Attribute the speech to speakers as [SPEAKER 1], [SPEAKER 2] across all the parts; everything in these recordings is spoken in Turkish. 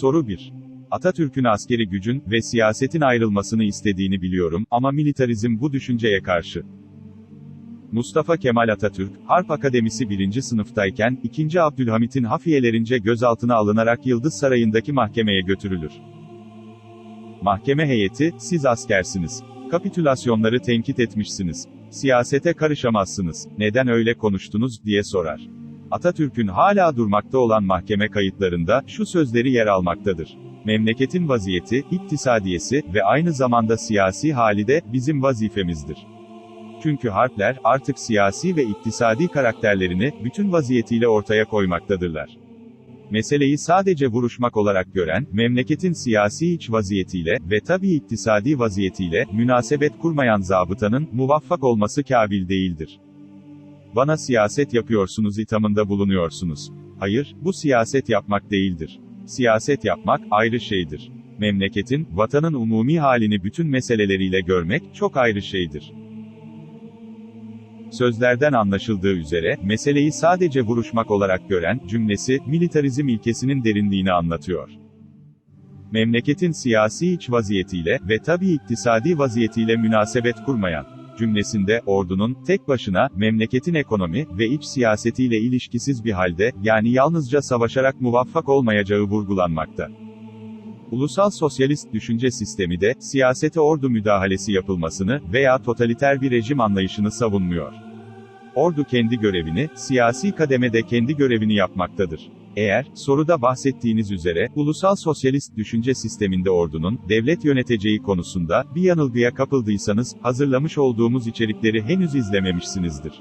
[SPEAKER 1] Soru 1. Atatürk'ün askeri gücün ve siyasetin ayrılmasını istediğini biliyorum ama militarizm bu düşünceye karşı. Mustafa Kemal Atatürk, Harp Akademisi 1. sınıftayken, 2. Abdülhamit'in hafiyelerince gözaltına alınarak Yıldız Sarayı'ndaki mahkemeye götürülür. Mahkeme heyeti, siz askersiniz. Kapitülasyonları tenkit etmişsiniz. Siyasete karışamazsınız. Neden öyle konuştunuz, diye sorar. Atatürk'ün hala durmakta olan mahkeme kayıtlarında, şu sözleri yer almaktadır. Memleketin vaziyeti, iktisadiyesi ve aynı zamanda siyasi hali de, bizim vazifemizdir. Çünkü harpler, artık siyasi ve iktisadi karakterlerini, bütün vaziyetiyle ortaya koymaktadırlar. Meseleyi sadece vuruşmak olarak gören, memleketin siyasi iç vaziyetiyle ve tabii iktisadi vaziyetiyle, münasebet kurmayan zabıtanın, muvaffak olması kabil değildir. Bana siyaset yapıyorsunuz ithamında bulunuyorsunuz. Hayır, bu siyaset yapmak değildir. Siyaset yapmak, ayrı şeydir. Memleketin, vatanın umumi halini bütün meseleleriyle görmek, çok ayrı şeydir. Sözlerden anlaşıldığı üzere, meseleyi sadece vuruşmak olarak gören, cümlesi, militarizm ilkesinin derinliğini anlatıyor. Memleketin siyasi iç vaziyetiyle ve tabii iktisadi vaziyetiyle münasebet kurmayan, cümlesinde, ordunun, tek başına, memleketin ekonomi ve iç siyasetiyle ilişkisiz bir halde, yani yalnızca savaşarak muvaffak olmayacağı vurgulanmakta. Ulusal sosyalist düşünce sistemi de, siyasete ordu müdahalesi yapılmasını veya totaliter bir rejim anlayışını savunmuyor. Ordu kendi görevini, siyasi kademede kendi görevini yapmaktadır. Eğer, soruda bahsettiğiniz üzere, ulusal sosyalist düşünce sisteminde ordunun, devlet yöneteceği konusunda, bir yanılgıya kapıldıysanız, hazırlamış olduğumuz içerikleri henüz izlememişsinizdir.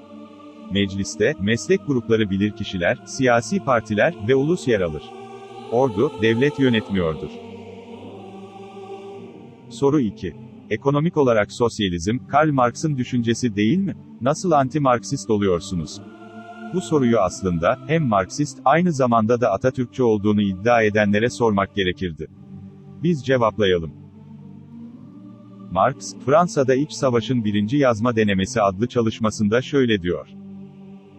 [SPEAKER 1] Mecliste, meslek grupları bilirkişiler, siyasi partiler ve ulus yer alır. Ordu, devlet yönetmiyordur. Soru 2. Ekonomik olarak sosyalizm, Karl Marx'ın düşüncesi değil mi? Nasıl anti-Marksist oluyorsunuz? Bu soruyu aslında, hem Marksist, aynı zamanda da Atatürkçü olduğunu iddia edenlere sormak gerekirdi. Biz cevaplayalım. Marx, Fransa'da İç Savaş'ın birinci yazma denemesi adlı çalışmasında şöyle diyor.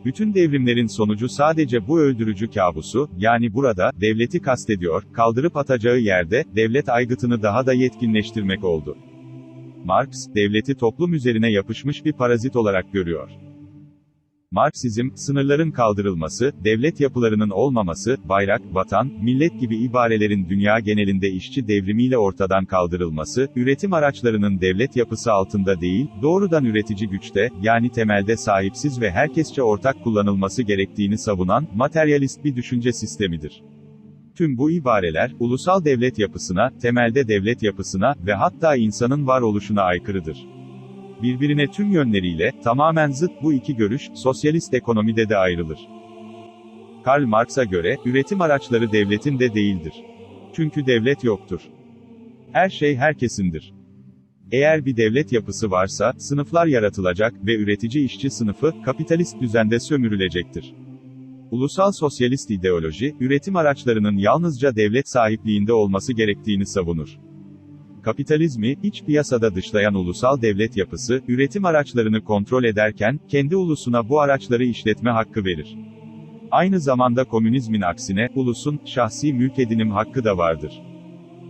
[SPEAKER 1] Bütün devrimlerin sonucu sadece bu öldürücü kabusu, yani burada, devleti kastediyor, kaldırıp atacağı yerde, devlet aygıtını daha da yetkinleştirmek oldu. Marx, devleti toplum üzerine yapışmış bir parazit olarak görüyor. Marksizm, sınırların kaldırılması, devlet yapılarının olmaması, bayrak, vatan, millet gibi ibarelerin dünya genelinde işçi devrimiyle ortadan kaldırılması, üretim araçlarının devlet yapısı altında değil, doğrudan üretici güçte, yani temelde sahipsiz ve herkesçe ortak kullanılması gerektiğini savunan, materyalist bir düşünce sistemidir. Tüm bu ibareler, ulusal devlet yapısına, temelde devlet yapısına ve hatta insanın varoluşuna aykırıdır birbirine tüm yönleriyle, tamamen zıt bu iki görüş, sosyalist ekonomide de ayrılır. Karl Marx'a göre, üretim araçları devletin de değildir. Çünkü devlet yoktur. Her şey herkesindir. Eğer bir devlet yapısı varsa, sınıflar yaratılacak ve üretici işçi sınıfı, kapitalist düzende sömürülecektir. Ulusal sosyalist ideoloji, üretim araçlarının yalnızca devlet sahipliğinde olması gerektiğini savunur. Kapitalizmi, iç piyasada dışlayan ulusal devlet yapısı, üretim araçlarını kontrol ederken, kendi ulusuna bu araçları işletme hakkı verir. Aynı zamanda komünizmin aksine, ulusun, şahsi mülk edinim hakkı da vardır.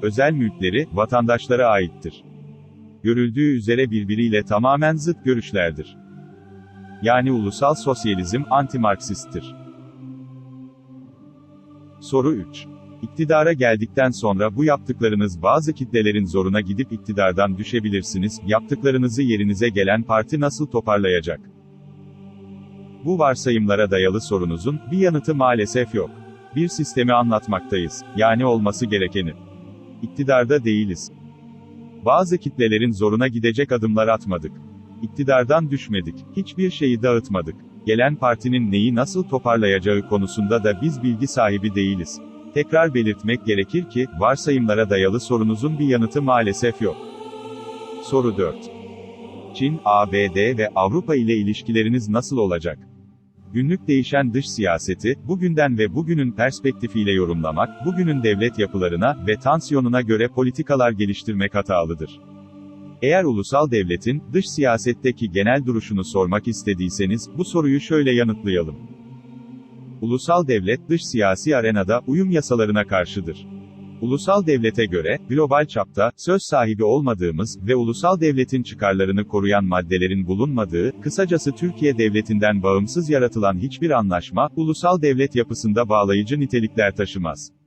[SPEAKER 1] Özel mülkleri, vatandaşlara aittir. Görüldüğü üzere birbiriyle tamamen zıt görüşlerdir. Yani ulusal sosyalizm, anti-Marksisttir. Soru 3. İktidara geldikten sonra bu yaptıklarınız bazı kitlelerin zoruna gidip iktidardan düşebilirsiniz, yaptıklarınızı yerinize gelen parti nasıl toparlayacak? Bu varsayımlara dayalı sorunuzun, bir yanıtı maalesef yok. Bir sistemi anlatmaktayız, yani olması gerekeni. İktidarda değiliz. Bazı kitlelerin zoruna gidecek adımlar atmadık. İktidardan düşmedik, hiçbir şeyi dağıtmadık. Gelen partinin neyi nasıl toparlayacağı konusunda da biz bilgi sahibi değiliz. Tekrar belirtmek gerekir ki, varsayımlara dayalı sorunuzun bir yanıtı maalesef yok. Soru 4. Çin, ABD ve Avrupa ile ilişkileriniz nasıl olacak? Günlük değişen dış siyaseti, bugünden ve bugünün perspektifiyle yorumlamak, bugünün devlet yapılarına ve tansiyonuna göre politikalar geliştirmek hatalıdır. Eğer ulusal devletin, dış siyasetteki genel duruşunu sormak istediyseniz, bu soruyu şöyle yanıtlayalım. Ulusal devlet dış siyasi arenada uyum yasalarına karşıdır. Ulusal devlete göre, global çapta, söz sahibi olmadığımız ve ulusal devletin çıkarlarını koruyan maddelerin bulunmadığı, kısacası Türkiye devletinden bağımsız yaratılan hiçbir anlaşma, ulusal devlet yapısında bağlayıcı nitelikler taşımaz.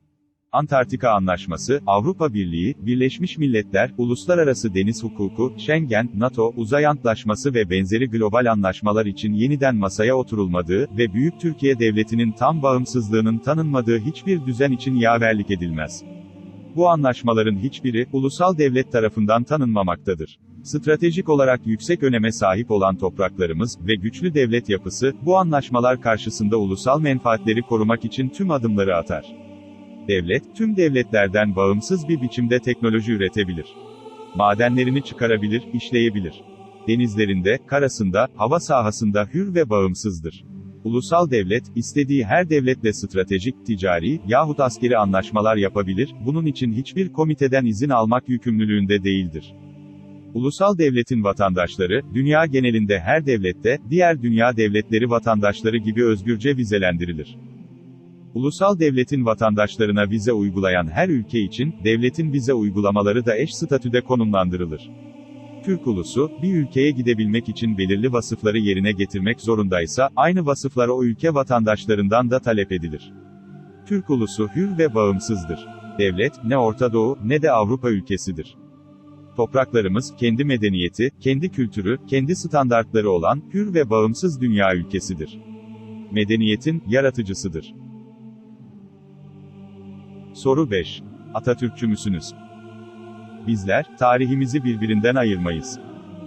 [SPEAKER 1] Antarktika Anlaşması, Avrupa Birliği, Birleşmiş Milletler, Uluslararası Deniz Hukuku, Schengen, NATO, Uzay Antlaşması ve benzeri global anlaşmalar için yeniden masaya oturulmadığı ve Büyük Türkiye Devleti'nin tam bağımsızlığının tanınmadığı hiçbir düzen için yaverlik edilmez. Bu anlaşmaların hiçbiri, ulusal devlet tarafından tanınmamaktadır. Stratejik olarak yüksek öneme sahip olan topraklarımız ve güçlü devlet yapısı, bu anlaşmalar karşısında ulusal menfaatleri korumak için tüm adımları atar. Devlet, tüm devletlerden bağımsız bir biçimde teknoloji üretebilir. Madenlerini çıkarabilir, işleyebilir. Denizlerinde, karasında, hava sahasında hür ve bağımsızdır. Ulusal devlet, istediği her devletle stratejik, ticari yahut askeri anlaşmalar yapabilir, bunun için hiçbir komiteden izin almak yükümlülüğünde değildir. Ulusal devletin vatandaşları, dünya genelinde her devlette, diğer dünya devletleri vatandaşları gibi özgürce vizelendirilir. Ulusal devletin vatandaşlarına vize uygulayan her ülke için, devletin vize uygulamaları da eş statüde konumlandırılır. Türk ulusu, bir ülkeye gidebilmek için belirli vasıfları yerine getirmek zorundaysa, aynı vasıflar o ülke vatandaşlarından da talep edilir. Türk ulusu hür ve bağımsızdır. Devlet, ne Orta Doğu, ne de Avrupa ülkesidir. Topraklarımız, kendi medeniyeti, kendi kültürü, kendi standartları olan, hür ve bağımsız dünya ülkesidir. Medeniyetin, yaratıcısıdır. Soru 5. Atatürkçü müsünüz? Bizler, tarihimizi birbirinden ayırmayız.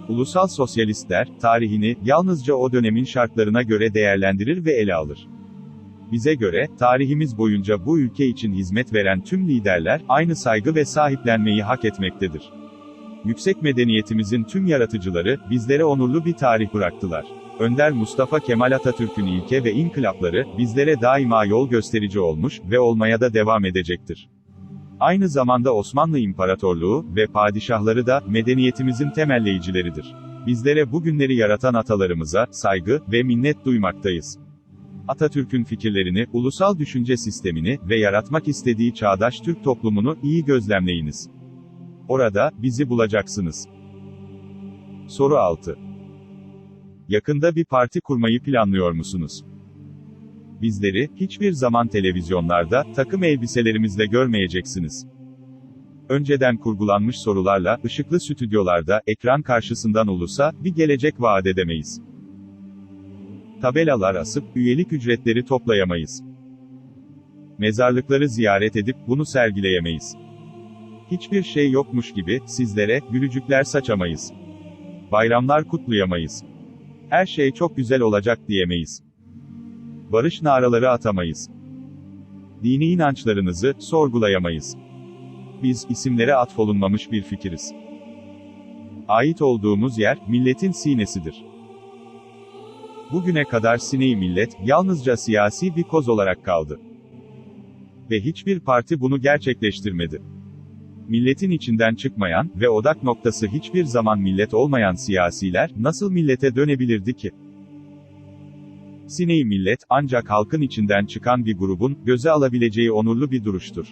[SPEAKER 1] Ulusal sosyalistler, tarihini, yalnızca o dönemin şartlarına göre değerlendirir ve ele alır. Bize göre, tarihimiz boyunca bu ülke için hizmet veren tüm liderler, aynı saygı ve sahiplenmeyi hak etmektedir. Yüksek medeniyetimizin tüm yaratıcıları, bizlere onurlu bir tarih bıraktılar. Önder Mustafa Kemal Atatürk'ün ilke ve inkılapları, bizlere daima yol gösterici olmuş ve olmaya da devam edecektir. Aynı zamanda Osmanlı İmparatorluğu ve padişahları da medeniyetimizin temelleyicileridir. Bizlere bugünleri yaratan atalarımıza saygı ve minnet duymaktayız. Atatürk'ün fikirlerini, ulusal düşünce sistemini ve yaratmak istediği çağdaş Türk toplumunu iyi gözlemleyiniz. Orada bizi bulacaksınız. Soru 6. Yakında bir parti kurmayı planlıyor musunuz? Bizleri, hiçbir zaman televizyonlarda, takım elbiselerimizle görmeyeceksiniz. Önceden kurgulanmış sorularla, ışıklı stüdyolarda, ekran karşısından ulusa, bir gelecek vaat edemeyiz. Tabelalar asıp, üyelik ücretleri toplayamayız. Mezarlıkları ziyaret edip, bunu sergileyemeyiz. Hiçbir şey yokmuş gibi, sizlere, gülücükler saçamayız. Bayramlar kutlayamayız. Her şey çok güzel olacak diyemeyiz. Barış naraları atamayız. Dini inançlarınızı sorgulayamayız. Biz isimlere atfolunmamış bir fikiriz. Ait olduğumuz yer milletin sinesidir. Bugüne kadar sineyi millet yalnızca siyasi bir koz olarak kaldı. Ve hiçbir parti bunu gerçekleştirmedi. Milletin içinden çıkmayan ve odak noktası hiçbir zaman millet olmayan siyasiler nasıl millete dönebilirdi ki? Sineyi millet, ancak halkın içinden çıkan bir grubun, göze alabileceği onurlu bir duruştur.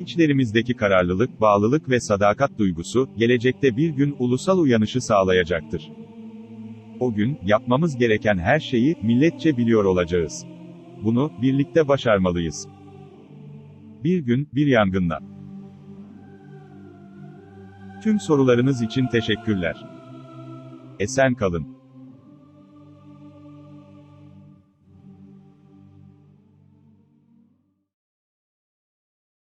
[SPEAKER 1] İçlerimizdeki kararlılık, bağlılık ve sadakat duygusu, gelecekte bir gün ulusal uyanışı sağlayacaktır. O gün, yapmamız gereken her şeyi, milletçe biliyor olacağız. Bunu, birlikte başarmalıyız. Bir gün, bir yangınla. Tüm sorularınız için teşekkürler. Esen kalın.